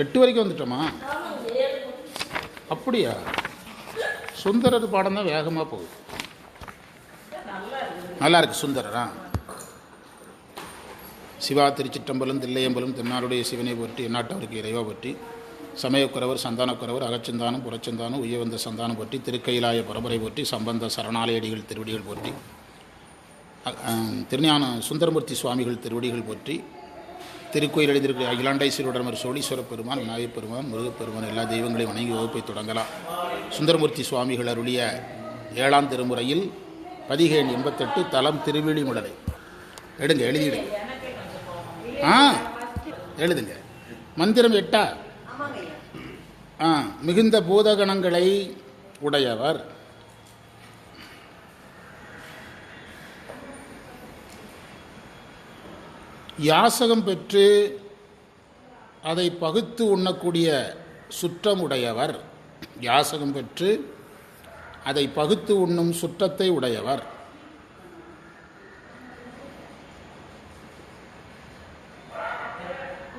எட்டு வரைக்கும் வந்துட்டோமா? அப்படியா? சுந்தரர் பாடம் தான் வேகமாக போகுது. நல்லா இருக்கு சுந்தரரா? சிவா திருச்சிற்றம்பலம் தில்லையம்பலம் தென்னாருடைய சிவனை பற்றி எண்ணாட்டவருக்கு இறைவா பற்றி சமயக்குறவர் சந்தானக்குறவர் அகச்சந்தானம் புறச்சந்தானம் உயவந்த சந்தானம் போற்றி திருக்கையிலாய பரம்பரை போற்றி சம்பந்த சரணாலயடிகள் திருவடிகள் போற்றி திருஞான சுந்தரமூர்த்தி சுவாமிகள் திருவடிகள் போற்றி திருக்கோயில் எழுந்திருக்கிற அகிலாண்டேஸ்வரர் சோழீஸ்வர பெருமான் விநாயகப் பெருமான் முருகப்பெருமான் எல்லா தெய்வங்களையும் வணங்கி வகுப்பை தொடங்கலாம். சுந்தரமூர்த்தி சுவாமிகள் அருளிய ஏழாம் திருமுறையில் பதிகை எண்பத்தெட்டு தலம் திருவிழிமுடலை எடுங்க எழுதிடுங்க ஆ எழுதுங்க. மந்திரம் எட்டா? ஆ மிகுந்த பூதகணங்களை உடையவர். யாசகம் பெற்று அதை பகுத்து உண்ணக்கூடிய சுற்றமுடையவர். யாசகம் பெற்று அதை பகுத்து உண்ணும் சுற்றத்தை உடையவர்.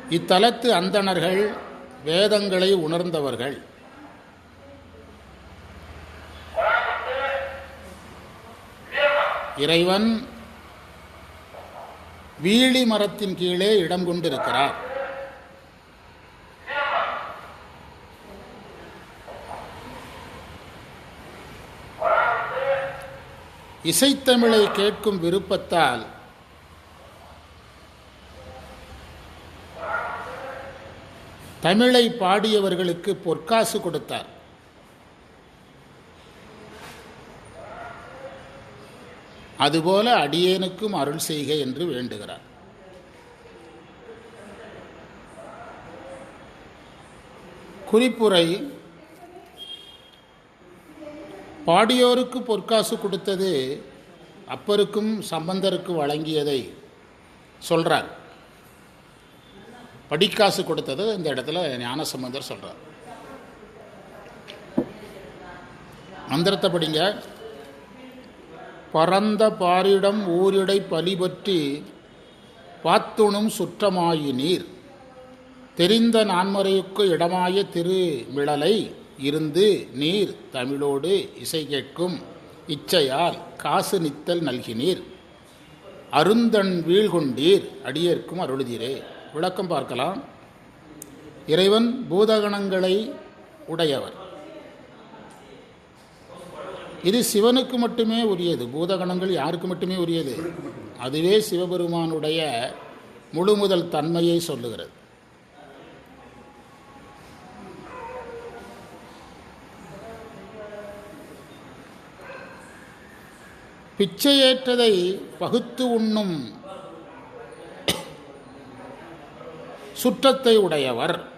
இத்தலத்து அந்தணர்கள் வேதங்களை உணர்ந்தவர்கள். இறைவன் வீழி மரத்தின் கீழே இடம் கொண்டிருக்கிறார். இசைத்தமிழை கேட்கும் விருப்பத்தால் தமிழை பாடியவர்களுக்கு பொற்காசு கொடுத்தார். அதுபோல அடியேனுக்கும் அருள் செய்க என்று வேண்டுகிறார். குறிப்புரை பாடியோருக்கு பொற்காசு கொடுத்தது அப்பருக்கும் சம்பந்தருக்கு வழங்கியதை சொல்கிறார் படிக்காசு கொடுத்தது இந்த இடத்துல ஞானசம்பந்தர் சொல்கிறார் மந்திரத்தை படிங்க. பரந்த பாரிடம் ஊரிடை பலிபற்றி பாத்துணும் சுற்றமாயினீர் தெரிந்த நான்மறையுக்கு இடமாய திருமிழலை இருந்து நீர் தமிழோடு இசை கேட்கும் இச்சையால் காசு நித்தல் நல்கினீர் அருந்தன் வீழ்கொண்டீர் அடியேற்கும் அருளுதீரே. விளக்கம் பார்க்கலாம். இறைவன் பூதகணங்களை உடையவர். இது சிவனுக்கு மட்டுமே உரியது. பூதகணங்கள் யாருக்கு மட்டுமே உரியது? அதுவே சிவபெருமானுடைய முழு முதல் தன்மையை சொல்லுகிறது. பிச்சையேற்றதை பகுத்து உண்ணும் சுற்றத்தை உடையவர்.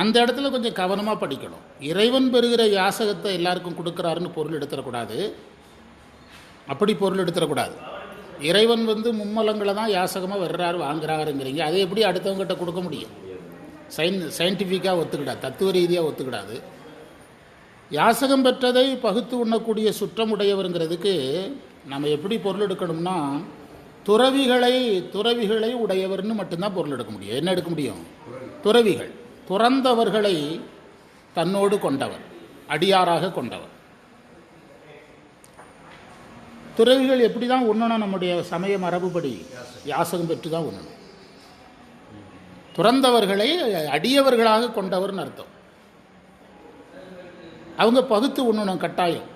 அந்த இடத்துல கொஞ்சம் கவனமாக படிக்கணும். இறைவன் பெறுகிற யாசகத்தை எல்லாருக்கும் கொடுக்குறாருன்னு பொருள் எடுத்துடக்கூடாது. அப்படி பொருள் எடுத்துடக்கூடாது. இறைவன் வந்து மும்மலங்களை தான் யாசகமாக வர்றாரு வாங்குறாருங்கிறீங்க. அதை எப்படி அடுத்தவங்ககிட்ட கொடுக்க முடியும்? சயின் சயின்டிஃபிக்காக ஒத்துக்கிடாது. தத்துவ ரீதியாக ஒத்துக்கிடாது. யாசகம் பெற்றதை பகுத்து உண்ணக்கூடிய சுற்றமுடையவருங்கிறதுக்கு நம்ம எப்படி பொருள் எடுக்கணும்னா துறவிகளை துறவிகளை உடையவர்னு மட்டும்தான் பொருள் எடுக்க முடியும். என்ன எடுக்க முடியும்? துறவிகள். துறந்தவர்களை தன்னோடு கொண்டவர் அடியாராக கொண்டவர். துறவிகள் எப்படி தான் உண்ணணும்? நம்முடைய சமய மரபுபடி யாசகம் பெற்று தான் உண்ணணும். துறந்தவர்களை அடியவர்களாக கொண்டவர்னு அர்த்தம். அவங்க பகுத்து உண்ணணும் கட்டாயம்.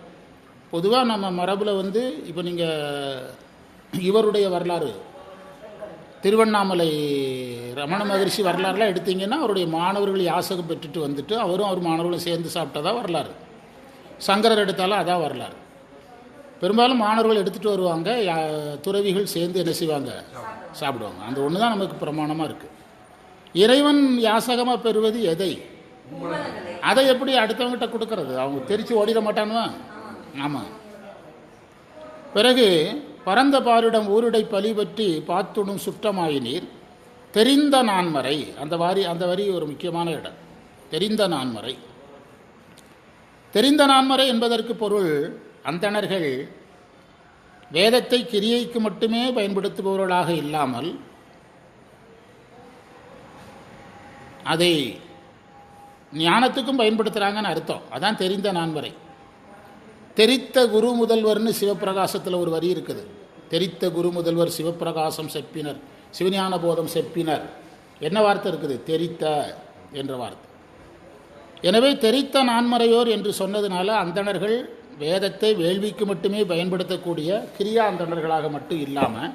பொதுவாக நம்ம மரபில் வந்து இப்போ நீங்கள் இவருடைய வரலாறு திருவண்ணாமலை ரமண மகரிஷி வரலாறுலாம் எடுத்திங்கன்னா அவருடைய மாணவர்கள் யாசகம் பெற்றுட்டு வந்துட்டு அவரும் அவர் மாணவர்களும் சேர்ந்து சாப்பிட்டதா வரலாறு. சங்கரர் எடுத்தாலும் அதான் வரலாறு. பெரும்பாலும் மாணவர்கள் எடுத்துகிட்டு வருவாங்க யா- துறவிகள் சேர்ந்து என்ன செய்வாங்க? சாப்பிடுவாங்க. அந்த ஒன்று தான் நமக்கு பிரமாணமாக இருக்குது இறைவன் யாசகமாக பெறுவது எதை? அதை எப்படி அடுத்தவங்ககிட்ட கொடுக்கறது? அவங்க தெரித்து ஓடிட மாட்டானுவா? ஆமாம் பிறகு பரந்த பாரிடம் ஊருடை பலி பற்றி பாத்துணும் சுற்றமாயினீர். தெரிந்த நான்மறை அந்த வாரி அந்த வரி ஒரு முக்கியமான இடம். தெரிந்த நான்மறை. தெரிந்த நான்மறை என்பதற்கு பொருள் அந்தணர்கள் வேதத்தை கிரியைக்கு மட்டுமே பயன்படுத்துபவர்களாக இல்லாமல் அதை ஞானத்துக்கும் பயன்படுத்துகிறாங்கன்னு அர்த்தம். அதான் தெரிந்த நான்மறை. தெரித்த குரு முதல்வர்னு சிவப்பிரகாசத்தில் ஒரு வரி இருக்குது. தெரித்த குரு முதல்வர் சிவப்பிரகாசம் செப்பினர் சிவஞான போதம் செப்பினர். என்ன வார்த்தை இருக்குது? தெரித்த என்ற வார்த்தை. எனவே தெரித்த நான்மறையோர் என்று சொன்னதுனால அந்தணர்கள் வேதத்தை வேள்விக்கு மட்டுமே பயன்படுத்தக்கூடிய கிரியா அந்தணர்களாக மட்டும் இல்லாமல்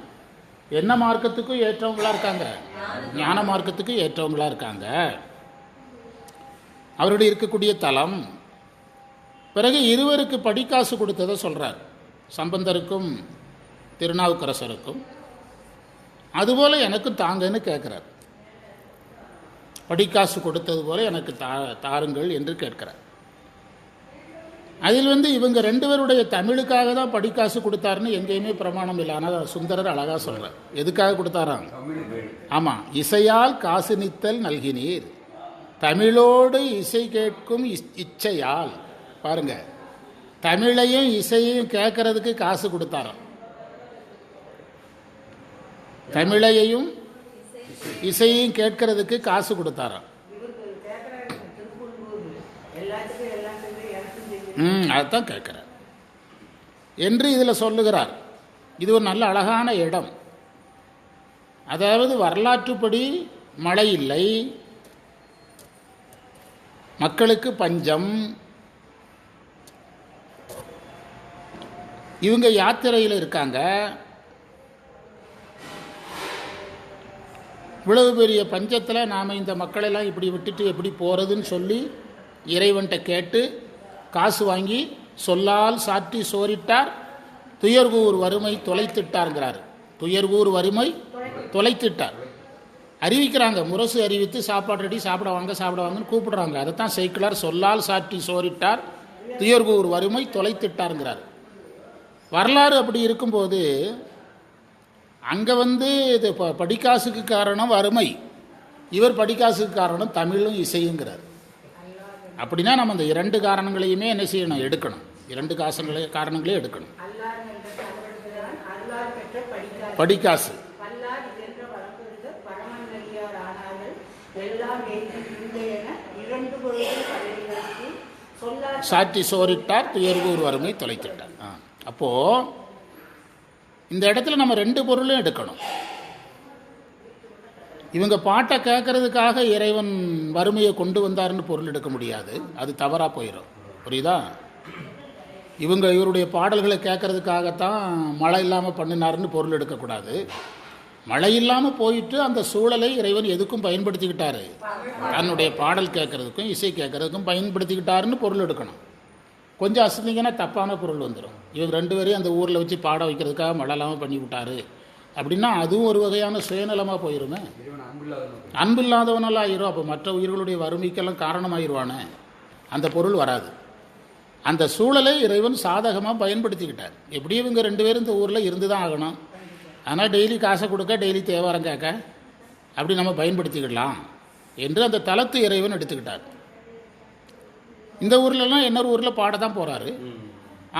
என்ன மார்க்கத்துக்கும் ஏற்றவங்களாக இருக்காங்க? ஞான மார்க்கத்துக்கும் ஏற்றவங்களாக இருக்காங்க. அவருடைய இருக்கக்கூடிய தலம் பிறகு இருவருக்கு படிக்காசு கொடுத்ததை சொல்கிறார் சம்பந்தருக்கும் திருநாவுக்கரசருக்கும். அதுபோல் எனக்கும் தாங்கன்னு கேட்குறார். படிக்காசு கொடுத்தது போல் எனக்கு தா தாருங்கள் என்று கேட்கிறார். அதில் வந்து இவங்க ரெண்டு பேருடைய தமிழுக்காக தான் படிக்காசு கொடுத்தாருன்னு எங்கேயுமே பிரமாணம் இல்லை. ஆனால் சுந்தரர் அழகாக சொல்கிறார் எதுக்காக கொடுத்தாராம் ஆமாம் இசையால் காசு நித்தல் நல்கினீர். தமிழோடு இசை கேட்கும் இச்சையால் பாருங்க. தமிழையும் இசையையும் கேட்கறதுக்கு காசு கொடுத்தாராம். தமிழையையும் இசையையும் கேட்கறதுக்கு காசு கொடுத்தாராம். ம் அதுதான் கேட்குறார் என்று இதில் சொல்லுகிறார். இது ஒரு நல்ல அழகான இடம். அதாவது வரலாற்றுப்படி மழை இல்லை. மக்களுக்கு பஞ்சம். இவங்க யாத்திரையில் இருக்காங்க. இவ்வளவு பெரிய பஞ்சத்தில் நாம் இந்த மக்களெல்லாம் இப்படி விட்டுட்டு எப்படி போகிறதுன்னு சொல்லி இறைவன்கிட்ட கேட்டு காசு வாங்கி சொல்லால் சாற்றி சோரிட்டார். துயர்கூர் வறுமை தொலைத்திட்டார்ங்கிறார். துயர்கூர் வறுமை தொலைத்திட்டார். அறிவிக்கிறாங்க. முரசு அறிவித்து சாப்பாடு ரெடி சாப்பிட வாங்க சாப்பிட வாங்கன்னு கூப்பிடுறாங்க. அதைத்தான் சைக்கிளார் சொல்லால் சாற்றி சோரிட்டார். துயர்கூர் வறுமை தொலைத்திட்டாருங்கிறார். வரலாறு அப்படி இருக்கும்போது அங்கே வந்து இது ப- படிக்காசுக்கு காரணம் வறுமை இவர் படிக்காசுக்கு காரணம் தமிழும் இசையுங்கிறார். அப்படின்னா நம்ம அந்த இரண்டு காரணங்களையுமே என்ன செய்யணும்? எடுக்கணும். இரண்டு காசங்களே காரணங்களையும் எடுக்கணும். படிக்காசு. பல்லார் சாற்றி சோரிட்டார் துயர்கூர் வறுமை தொலைத்திட்டார் அப்போது இந்த இடத்துல நம்ம ரெண்டு பொருளும் எடுக்கணும். இவங்க பாட்டை கேட்கறதுக்காக இறைவன் வறுமையை கொண்டு வந்தாருன்னு பொருள் எடுக்க முடியாது. அது தவறாக போயிடும் புரியுதா? இவங்க இவருடைய பாடல்களை கேட்கறதுக்காகத்தான் மழை இல்லாமல் பண்ணினாருன்னு பொருள் எடுக்கக்கூடாது. மழை இல்லாமல் போயிட்டு அந்த சூழலை இறைவன் எதுக்கும் பயன்படுத்திக்கிட்டாரு? தன்னுடைய பாடல் கேட்கறதுக்கும் இசை கேட்கறதுக்கும் பயன்படுத்திக்கிட்டாருன்னு பொருள் எடுக்கணும். கொஞ்சம் அசந்திங்கன்னா தப்பான பொருள் வந்துடும் இவங்க ரெண்டு பேரையும் அந்த ஊரில் வச்சு பாட வைக்கிறதுக்காக மழலாமல் பண்ணி விட்டாரு. அப்படின்னா அதுவும் ஒரு வகையான சுயநலமாக போயிருமே. அன்பு இல்லாதவனெல்லாம் ஆயிரும். அப்போ மற்ற உயிர்களுடைய வறுமைக்கெல்லாம் காரணமாயிருவானே. அந்த பொருள் வராது. அந்த சூழலை இறைவன் சாதகமாக பயன்படுத்திக்கிட்டார். எப்படியும் இவங்க ரெண்டு பேரும் இந்த ஊரில் இருந்து தான் ஆகணும். ஆனால் டெய்லி காசை கொடுக்க டெய்லி தேவாரம் கேட்க அப்படி நம்ம பயன்படுத்திக்கிடலாம் என்று அந்த தளத்து இறைவன் எடுத்துக்கிட்டார். இந்த ஊர்லலாம் இன்னொரு ஊரில் பாட தான் போகிறாரு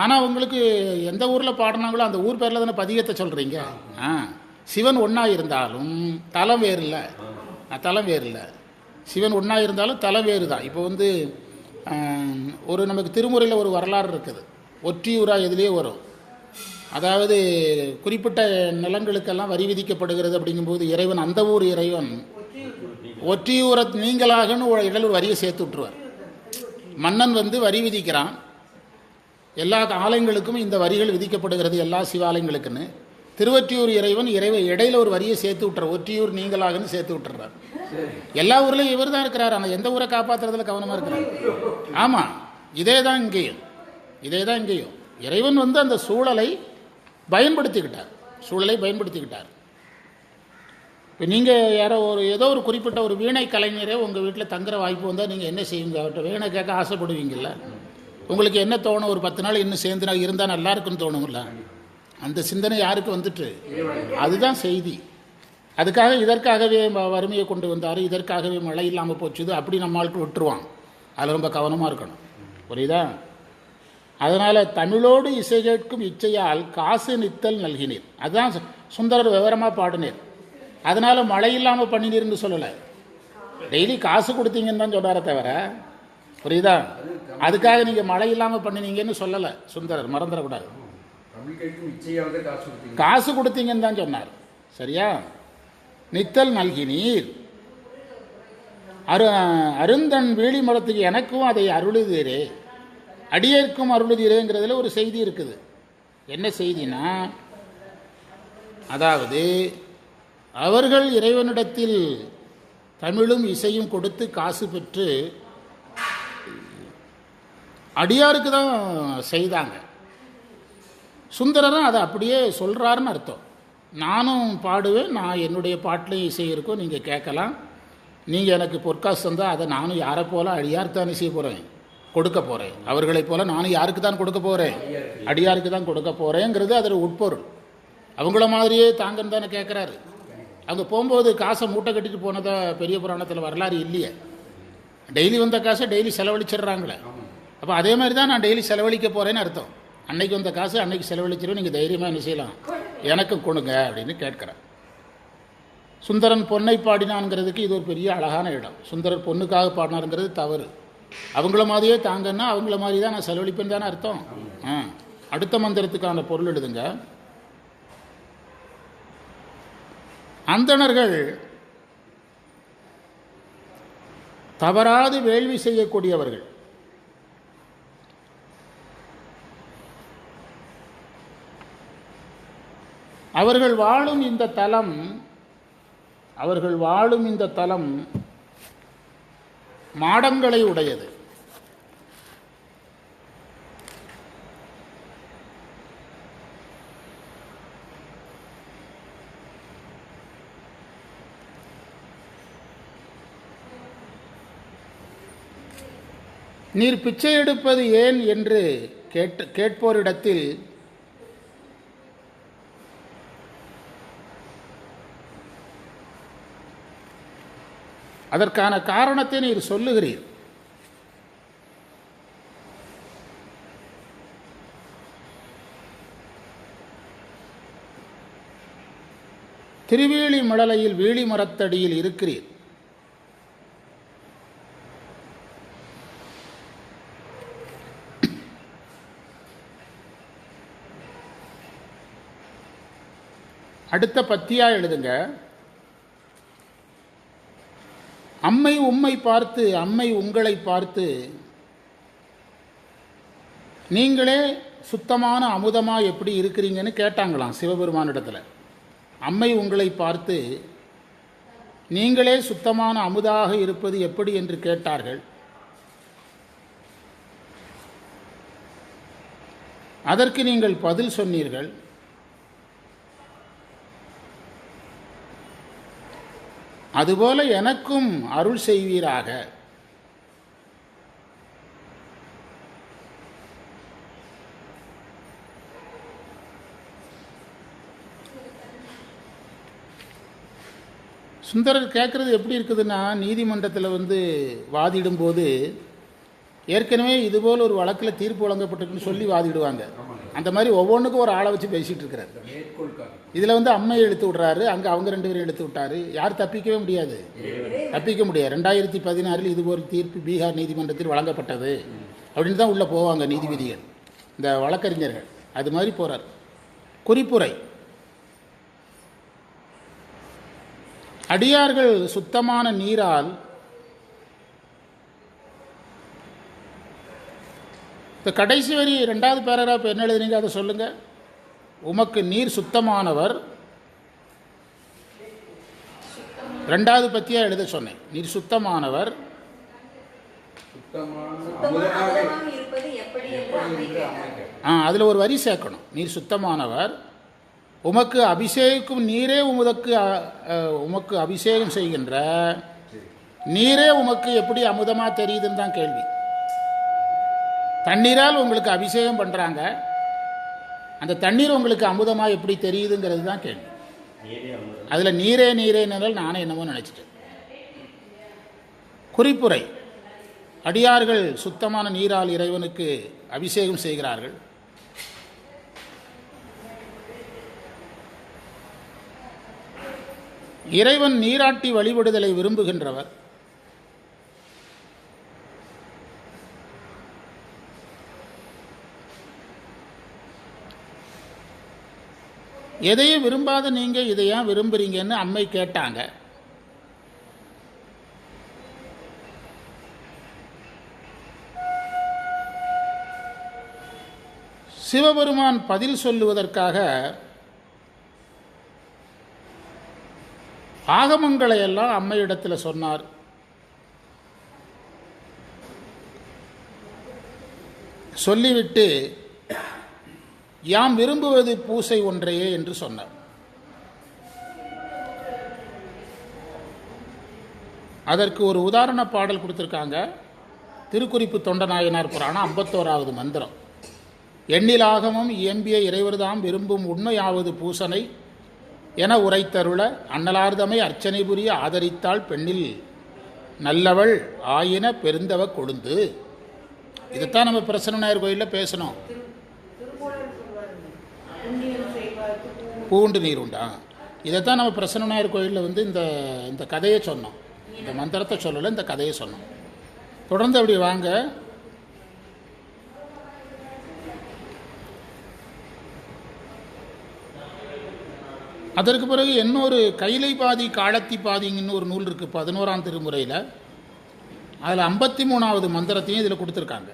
ஆனால் உங்களுக்கு எந்த ஊரில் பாடினாங்களோ அந்த ஊர் பேரில் தானே பதிகத்தை சொல்கிறீங்க ஆ சிவன் ஒன்றா இருந்தாலும் தலம் வேறு இல்லை தலம் வேறு இல்லை சிவன் ஒன்றா இருந்தாலும் தலம் வேறு தான் இப்போ வந்து ஒரு நமக்கு திருமுறையில் ஒரு வரலாறு இருக்குது. ஒற்றியூரா எதுலேயே வரும். அதாவது குறிப்பிட்ட நிலங்களுக்கெல்லாம் வரி விதிக்கப்படுகிறது அப்படிங்கும்போது இறைவன் அந்த ஊர் இறைவன் ஒற்றியூர நீங்களாகன்னு ஒரு வரியை சேர்த்து விட்டுருவார். மன்னன் வந்து வரி விதிக்கிறான். எல்லா ஆலயங்களுக்கும் இந்த வரிகள் விதிக்கப்படுகிறது எல்லா சிவாலயங்களுக்குன்னு. திருவொற்றியூர் இறைவன் இறைவன் இடையில ஒரு வரியை சேர்த்து விட்டுறார். ஒற்றியூர் நீங்களாகன்னு சேர்த்து விட்டுறார். எல்லா ஊர்லேயும் இவர் தான் இருக்கிறார். ஆனால் எந்த ஊரை காப்பாற்றுறதுல கவனமாக இருக்கிறார்? ஆமாம் இதே தான் இங்கேயும். இதே தான் இங்கேயும். இறைவன் வந்து அந்த சூழலை பயன்படுத்திக்கிட்டார். சூழலை பயன்படுத்திக்கிட்டார். இப்போ நீங்கள் யாரோ ஒரு ஏதோ ஒரு குறிப்பிட்ட ஒரு வீணை கலைஞரே உங்கள் வீட்டில் தங்குற வாய்ப்பு வந்தால் நீங்கள் என்ன செய்வீங்க? அவர்கிட்ட வீணை கேட்க ஆசைப்படுவீங்கல்ல? உங்களுக்கு என்ன தோணும்? ஒரு பத்து நாள் இன்னும் சேர்ந்து நான் இருந்தால் நல்லா இருக்குன்னு தோணுங்களா அந்த சிந்தனை யாருக்கு வந்துட்டு? அதுதான் செய்தி. அதுக்காக இதற்காகவே வறுமையை கொண்டு வந்தார். இதற்காகவே மழை இல்லாமல் போச்சுது. அப்படி நம்மளுக்கு விட்டுருவான். அதில் ரொம்ப கவனமாக இருக்கணும். புரியுதா? அதனால் தமிழோடு இசை கேட்கும் இச்சையால் காசு நித்தல் நல்கினீர் அதுதான் சு- சுந்தரர் விவரமாக பாடினீர் அதனால் மழை இல்லாமல் பண்ணினீர்னு சொல்லலை. டெய்லி காசு கொடுத்தீங்கன்னு தான் சொல்கிறார தவிர புரியுதா? அதுக்காக நீங்கள் மழை இல்லாமல் பண்ணினீங்கன்னு சொல்லலை சுந்தரர் மறந்துடக்கூடாது. காசு காசு கொடுத்தீங்கன்னு தான் சொன்னார். சரியா? நித்தல் நல்கினீர். அரு அருந்தன் வீழி மரத்துக்கு எனக்கும் அதை அருளுதீரே. அடியேற்கும் அருளுதீரேங்கிறதுல ஒரு செய்தி இருக்குது. என்ன செய்தினா அதாவது அவர்கள் இறைவனிடத்தில் தமிழும் இசையும் கொடுத்து காசு பெற்று அடியாருக்கு தான் செய்தாங்க. சுந்தரரும் அதை அப்படியே சொல்கிறாருன்னு அர்த்தம். நானும் பாடுவேன் நான் என்னுடைய பாட்டிலையும் இசை இருக்கும் நீங்கள் கேட்கலாம். நீங்கள் எனக்கு பொற்காசு தந்தால் அதை நானும் யாரை போல அடியார்த்தானே செய்ய போகிறேன் கொடுக்க போகிறேன் அவர்களைப் போல நானும் யாருக்கு தான் கொடுக்க போகிறேன் அடியாருக்கு தான் கொடுக்க போகிறேங்கிறது அதில் உட்பொருள். அவங்கள மாதிரியே தாங்கன்னு தானே கேட்குறாரு. அங்கே போகும்போது காசை மூட்டை கட்டிட்டு போனதா பெரிய புராணத்தில் வரலாறு இல்லையே. டெய்லி வந்த காசை டெய்லி செலவழிச்சிடுறாங்களே. அப்போ அதே மாதிரி தான் நான் டெய்லி செலவழிக்க போகிறேன்னு அர்த்தம். அன்னைக்கு வந்த காசு அன்னைக்கு செலவழிச்சிடும் நீங்கள் தைரியமாக என்ன செய்யலாம்? எனக்கு கொடுங்க அப்படின்னு கேட்குறேன் சுந்தரன் பொன்னை பாடினான்ங்கிறதுக்கு இது ஒரு பெரிய அழகான இடம். சுந்தரர் பொண்ணுக்காக பாடினாருங்கிறது தவறு. அவங்கள மாதிரியே தாங்கன்னா அவங்கள மாதிரி தான் நான் செலவழிப்பேன் தானே அர்த்தம். ஆ. அடுத்த மந்திரத்துக்கான பொருள் எழுதுங்க. அந்தணர்கள் தவறாது வேள்வி செய்யக்கூடியவர்கள். அவர்கள் வாழும் இந்த தலம் அவர்கள் வாழும் இந்த தலம் மாடங்களை உடையது. நீர் பிச்சை எடுப்பது ஏன் என்று கேட்டு கேட்போரிடத்தில் அதற்கான காரணத்தை நீர் சொல்லுகிறீர். திருவேலி மடலையில் வேலி மரத்தடியில் இருக்கிறீர். அடுத்த பத்தியாக எழுதுங்க. அம்மை உம்மை பார்த்து அம்மை உங்களை பார்த்து நீங்களே சுத்தமான அமுதமாக எப்படி இருக்கிறீங்கன்னு கேட்டாங்களாம் சிவபெருமானிடத்தில். அம்மை உங்களை பார்த்து நீங்களே சுத்தமான அமுதாக இருப்பது எப்படி என்று கேட்டார்கள். அதற்கு நீங்கள் பதில் சொன்னீர்கள். அதுபோல எனக்கும் அருள் செய்வீராக. சுந்தரர் கேட்குறது எப்படி இருக்குதுன்னா நீதிமன்றத்தில் வந்து வாதிடும்போது ஏற்கனவே இதுபோல் ஒரு வழக்கில் தீர்ப்பு வழங்கப்பட்டிருக்குன்னு சொல்லி வாதிடுவாங்க. அந்த மாதிரி ஒவ்வொன்றுக்கும் ஒரு ஆளை வச்சு பேசிகிட்டு இருக்கிறார். இதில் வந்து அம்மையை இழுத்து விட்றாரு அங்கே அவங்க ரெண்டு பேரும் இழுத்து விட்டாரு. யார் தப்பிக்கவே முடியாது. தப்பிக்க முடியாது. ரெண்டாயிரத்தி பதினாறில் இது ஒரு தீர்ப்பு பீகார் நீதிமன்றத்தில் வழங்கப்பட்டது அப்படின்னு தான் உள்ளே போவாங்க நீதிபதிகள். இந்த வழக்கறிஞர்கள். அது மாதிரி போகிறார் குறிப்புரை. அடியார்கள் சுத்தமான நீரால் இந்த கடைசி வரி ரெண்டாவது பேராகிராஃப் என்ன எழுதுனீங்க அதை சொல்லுங்கள் உமக்கு நீர் சுத்தமானவர். ரெண்டாவது பற்றியாக எழுத சொன்னேன். நீர் சுத்தமானவர். ஆ அதில் ஒரு வரி சேர்க்கணும். நீர் சுத்தமானவர். உமக்கு அபிஷேகிக்கும் நீரே உமதக்கு உமக்கு அபிஷேகம் செய்கின்ற. நீரே உமக்கு எப்படி அமுதமாக தெரியுதுன்னு தான் கேள்வி. தண்ணீரால் உங்களுக்கு அபிஷேகம் பண்ணுறாங்க அந்த தண்ணீர் உங்களுக்கு அமுதமாக எப்படி தெரியுதுங்கிறது தான் கேள்வி. அதில் நீரே நீரேனால நானே என்னமோ நினச்சிட்டேன். குறிப்புரை. அடியார்கள் சுத்தமான நீரால் இறைவனுக்கு அபிஷேகம் செய்கிறார்கள். இறைவன் நீராட்டி வழிபடுதலை விரும்புகின்றவர். எதையும் விரும்பாத நீங்கள் இதை ஏன் விரும்புறீங்கன்னு அம்மை கேட்டாங்க. சிவபெருமான் பதில் சொல்லுவதற்காக ஆகமங்களை எல்லாம் அம்மையிடத்தில் சொன்னார். சொல்லிவிட்டு யாம் விரும்புவது பூசை ஒன்றையே என்று சொன்னார். அதற்கு ஒரு உதாரண பாடல் கொடுத்துருக்காங்க. திருக்குறிப்பு தொண்டநாயனார் புராணம் ஐம்பத்தோராவது மந்திரம். எண்ணிலாகமும் இயம்பிய இறைவர்தாம் விரும்பும் உண்மையாவது பூசனை என உரைத்தருள அன்னலார்தமை அர்ச்சனை புரிய ஆதரித்தாள் பெண்ணில் நல்லவள் ஆயின பெருந்தவ கொழுந்து இதைத்தான் நம்ம பிரசன்ன நாயர் கோயிலில் பேசணும். பூண்டு நீர் உண்டா இதைத்தான் நம்ம பிரசன்னாயர் கோயிலில் வந்து இந்த இந்த கதையை சொன்னோம். இந்த மந்திரத்தை சொல்லலை இந்த கதையை சொன்னோம். தொடர்ந்து அப்படி வாங்க. அதற்கு பிறகு இன்னொரு கைலை பாதி காலத்தி பாதிங்கன்னு ஒரு நூல் இருக்குது பதினோராம் திருமுறையில். அதில் ஐம்பத்தி மூணாவது மந்திரத்தையும் இதில் கொடுத்துருக்காங்க.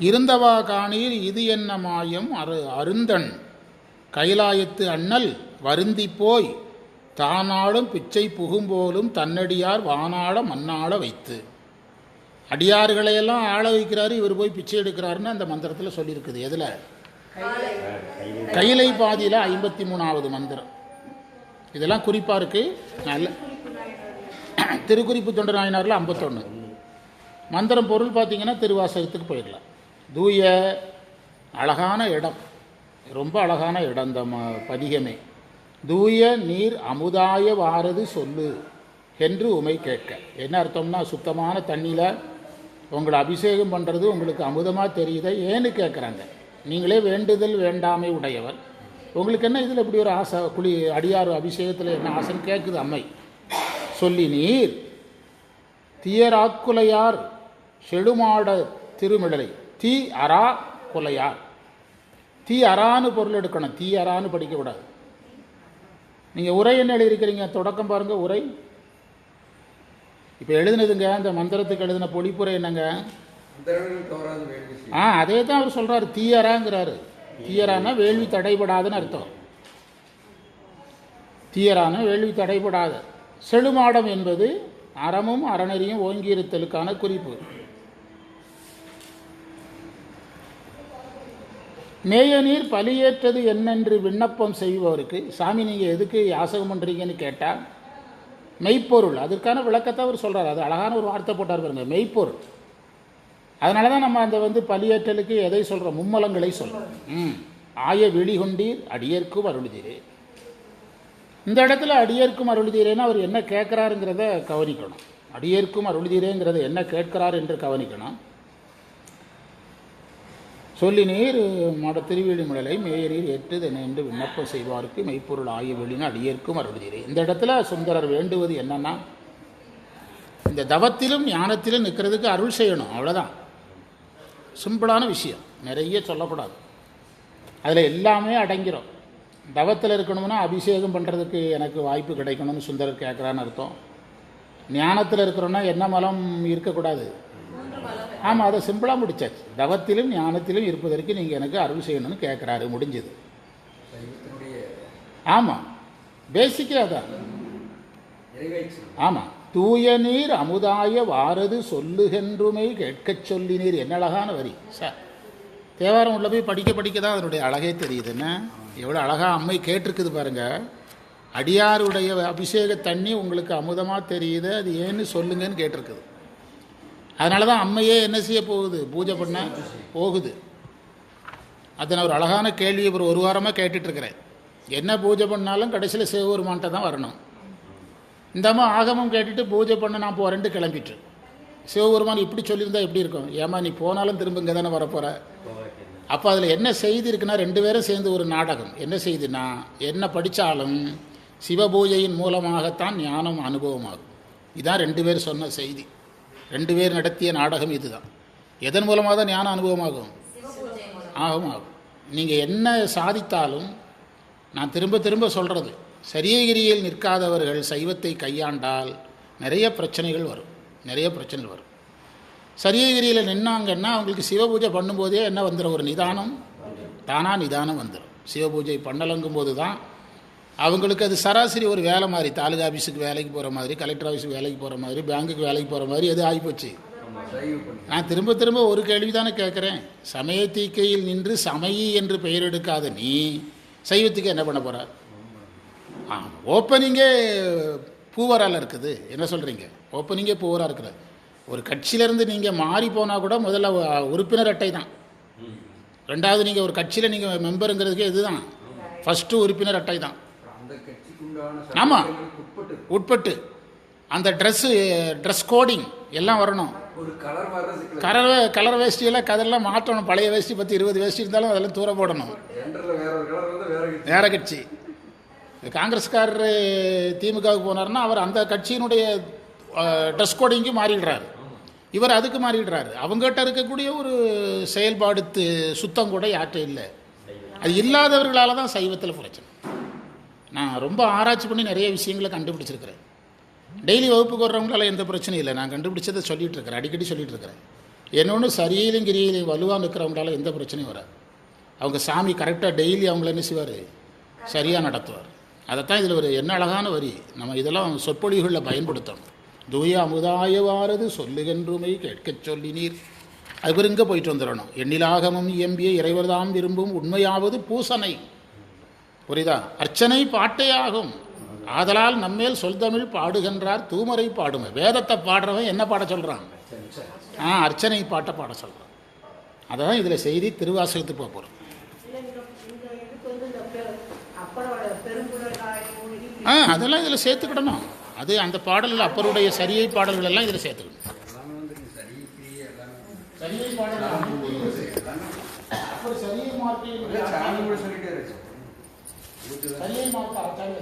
இருந்தவா காணீர் இது என்ன மாயம்? அரு அருந்தன். கைலாயத்து அண்ணல் வருந்தி போய். தானாலும் பிச்சை புகும்போலும் தன்னடியார் வானாட மண்ணாட வைத்து. அடியார்களையெல்லாம் ஆள வைக்கிறாரு இவர் போய் பிச்சை எடுக்கிறாருன்னு அந்த மந்திரத்தில் சொல்லியிருக்குது. எதில்? கைலை பாதியில் ஐம்பத்தி மூணாவது மந்திரம். இதெல்லாம் குறிப்பாக இருக்குது நல்ல திருக்குறிப்பு தொண்டர் நாயனாரில் ஐம்பத்தொன்று மந்திரம் பொருள் பார்த்தீங்கன்னா திருவாசகத்துக்கு போயிடலாம். தூய அழகான இடம். ரொம்ப அழகான இடம் இந்த ம பதிகமே. தூய நீர் அமுதாய வாரது சொல்லு என்று உமை கேட்க. என்ன அர்த்தம்னா சுத்தமான தண்ணியில் உங்களை அபிஷேகம் பண்ணுறது உங்களுக்கு அமுதமாக தெரியுதா? ஏன்னு கேட்குறாங்க நீங்களே வேண்டுதல் வேண்டாமை உடையவர். உங்களுக்கு என்ன இதில் இப்படி ஒரு ஆசை? குளி அடியார் அபிஷேகத்தில் என்ன ஆசைன்னு கேட்குது அம்மை. சொல்லி நீர் தீயராக்குலையார் செடுமாட திருமிடலை. தீ அரா குலையார். தீ அறான்னு பொருள் எடுக்கணும். தீ அறான்னு படிக்கக்கூடாது. நீங்கள் உரை என்ன எழுதியிருக்கிறீங்க? தொடக்கம் பாருங்கள் உரை. இப்போ எழுதுனதுங்க இந்த மந்திரத்துக்கு எழுதின பொழிப்புரை என்னங்க? ஆ அதே தான் அவர் சொல்கிறாரு தீயராங்கிறாரு தீயரானா வேள்வி தடைபடாதுன்னு அர்த்தம். தீயரான வேள்வி தடைபடாத. செழுமாடம் என்பது அறமும் அறநெறியும் ஓங்கியிருத்தலுக்கான குறிப்பு. மேய நீர் பலியேற்றது என்னென்று விண்ணப்பம் செய்பவருக்கு சாமி நீங்கள் எதுக்கு யாசகம் பண்ணுறீங்கன்னு கேட்டால் மெய்ப்பொருள். அதற்கான விளக்கத்தை அவர் சொல்கிறார் அது அழகான ஒரு வார்த்தை போட்டார் பாருங்க. மெய்ப்பொருள். அதனால தான் நம்ம அந்த வந்து பலியேற்றலுக்கு எதை சொல்கிறோம் மும்மலங்களை சொல்கிறோம் ம். ஆய வெளிகொண்டீர் அடியேற்கும் அருளுதீரே. இந்த இடத்துல அடியேற்கும் அருளுதீரேன்னு அவர் என்ன கேட்குறாருங்கிறத கவனிக்கணும். அடியேற்கும் அருளுதீரேங்கிறத என்ன கேட்கிறார் என்று கவனிக்கணும். சொல்லி நீர் மட திருவேலி முடலை மேயரீர் ஏற்றுது என்று விண்ணப்பம் செய்வார்க்கு மெய்ப்பொருள் ஆய வெளின்னு அடியேற்கும் அருளுதீரே. இந்த இடத்துல சுந்தரர் வேண்டுவது என்னன்னா இந்த தவத்திலும் ஞானத்திலும் நிற்கிறதுக்கு அருள் செய்யணும் அவ்வளோதான் சிம்பிளான விஷயம் நிறைய சொல்லக்கூடாது அதில் எல்லாமே அடங்கிரும். தவத்தில் இருக்கணும்னா அபிஷேகம் பண்ணுறதுக்கு எனக்கு வாய்ப்பு கிடைக்கணும்னு சுந்தரர் கேட்குறான்னு அர்த்தம். ஞானத்தில் இருக்கிறோன்னா என்ன மலம் இருக்கக்கூடாது. ஆமாம் அதை சிம்பிளாக முடிச்சாச்சு. தவத்திலும் ஞானத்திலும் இருப்பதற்கு நீங்கள் எனக்கு அருள் செய்யணும்னு கேட்குறாரு முடிஞ்சது. ஆமாம் பேசிக்கே அதான் நிறைவேற்று. ஆமாம் தூய நீர் அமுதாய வாரது சொல்லுகென்றுமை கேட்கச் சொல்லி நீர் என்ன அழகான வரி. சார் தேவாரம் உள்ள போய் படிக்க படிக்க தான் அதனுடைய அழகே தெரியுது. என்ன? எவ்வளோ அழகாக அம்மை கேட்டிருக்குது பாருங்க. அடியாருடைய அபிஷேக தண்ணி உங்களுக்கு அமுதமாக தெரியுது. அது ஏன்னு சொல்லுங்கன்னு கேட்டிருக்குது. அதனால தான் அம்மையே என்ன செய்ய போகுது? பூஜை பண்ண போகுது. அதை நான் ஒரு அழகான கேள்வி ஒரு ஒரு வாரமாக கேட்டுட்ருக்கிறேன் என்ன பூஜை பண்ணாலும் கடைசியில் சிவபெருமான்கிட்ட தான் வரணும். இந்த அம்மா ஆகமம் கேட்டுட்டு பூஜை பண்ண நான் போகிறேன்ட்டு கிளம்பிட்டு. சிவபெருமான் இப்படி சொல்லியிருந்தா எப்படி இருக்கும்? ஏமா நீ போனாலும் திரும்ப இங்கே தானே வரப்போகிற அப்போ அதில் என்ன செய்தி இருக்குன்னா ரெண்டு பேரும் சேர்ந்து ஒரு நாடகம். என்ன செய்தினா என்ன படித்தாலும் சிவபூஜையின் மூலமாகத்தான் ஞானம் அனுபவமாகும். இதான் ரெண்டு பேர் சொன்ன செய்தி. ரெண்டு பேர் நடத்திய நாடகம் இதுதான். எதன் மூலமாக தான் ஞானம் அனுபவமாகும்? ஆகும் ஆகும் நீங்கள் என்ன சாதித்தாலும் நான் திரும்ப திரும்ப சொல்கிறது சரியகிரியில் நிற்காதவர்கள் சைவத்தை கையாண்டால் நிறைய பிரச்சனைகள் வரும். நிறைய பிரச்சனைகள் வரும். சரியகிரியில் நின்னாங்கன்னா அவங்களுக்கு சிவபூஜை பண்ணும்போதே என்ன வந்துடும் ஒரு நிதானம். தானாக நிதானம் வந்துடும் சிவபூஜை பண்ணலங்கும் போது தான் அவங்களுக்கு அது சராசரி ஒரு வேலை மாதிரி தாலுகா ஆஃபீஸுக்கு வேலைக்கு போகிற மாதிரி கலெக்டர் ஆஃபீஸுக்கு வேலைக்கு போகிற மாதிரி பேங்குக்கு வேலைக்கு போகிற மாதிரி எது ஆகிப்போச்சு? நான் திரும்ப திரும்ப ஒரு கேள்வி தானே கேட்குறேன். சமய தீக்கையில் நின்று சமயி என்று பெயர் எடுக்காத நீ சைவத்துக்கு என்ன பண்ண போகிற ஆ ஓப்பனிங்கே பூவரால் இருக்குது. என்ன சொல்கிறீங்க ஓப்பனிங்கே பூவராக இருக்குது. ஒரு கட்சியிலேருந்து நீங்கள் மாறி போனால் கூட முதல்ல உறுப்பினர் அட்டை தான். ரெண்டாவது நீங்கள் ஒரு கட்சியில் நீங்கள் மெம்பருங்கிறதுக்கு இதுதான் ஃபஸ்ட்டு உறுப்பினர் அட்டை தான். அந்த கட்சிக்குண்டான ஆமா. சட்டங்களுக்கு உட்பட்டு. அந்த ட்ரெஸ்ஸு ட்ரெஸ் கோடிங் எல்லாம் வரணும். கலர் கலர் வேஷ்டியெல்லாம் கதெல்லாம் மாற்றணும் பழைய வேஷ்டி பத்து இருபது வேஷ்டி இருந்தாலும் அதெல்லாம் தூர போடணும். வேற கட்சி. காங்கிரஸ்காரர் திமுகவுக்கு போனார்னா அவர் அந்த கட்சியினுடைய ட்ரெஸ் கோடிங்க்கு மாறிடுறாரு. இவர் அதுக்கு மாறிடுறாரு. அவங்ககிட்ட இருக்கக்கூடிய ஒரு செயல்பாடு சுத்தம் கூட யார்கிட்ட இல்லை. அது இல்லாதவர்களால தான் சைவத்தில் பிரச்சனை நான் ரொம்ப ஆராய்ச்சி பண்ணி நிறைய விஷயங்களை கண்டுபிடிச்சிருக்கிறேன். டெய்லி வகுப்புக்கு வர்றவங்களால எந்த பிரச்சனையும் இல்லை. நான் கண்டுபிடிச்சதை சொல்லிகிட்டு இருக்கிறேன் அடிக்கடி சொல்லிகிட்டு இருக்கிறேன் என்னொன்று சரியிலும் கிரியிலையும் வலுவாக நிற்கிறவங்களால எந்த பிரச்சனையும் வராது. அவங்க சாமி கரெக்டாக டெய்லி அவங்கள என்ன செய்வார்? சரியாக நடத்துவார். அதைத்தான் இதில் ஒரு என்ன அழகான வரி. நம்ம இதெல்லாம் சொற்பொழிகளில் பயன்படுத்தணும். தூய அமுதாயவாரது சொல்லுகின்றுமை கேட்கச் சொல்லினீர். அது இங்கே போயிட்டு வந்துடணும். எண்ணிலாகமும் இயம்பிய இறைவர்தாம் விரும்பும் உண்மையாவது பூசனை. புரியுதா? அர்ச்சனை பாட்டையாகும். ஆதலால் நம்மேல் சொல் தமிழ் பாடுகின்றார் தூமரை பாடுமை. வேதத்தை பாடுறவன் என்ன பாட சொல்கிறான் ஆ அர்ச்சனை பாட்டை பாட சொல்கிறான் அதான் இதில் செய்தி திருவாசகத்துக்கு போக போகிறோம் ஆ அதெல்லாம் இதில் சேர்த்துக்கிடணும். அது அந்த பாடல்கள் அப்பருடைய சரியை பாடல்கள் எல்லாம் இதில் சேர்த்துக்கணும். சரியை பாடல் சரியை மாற்றி சாமி கூட சொல்லிட்டே இருக்கு சரியை மாற்ற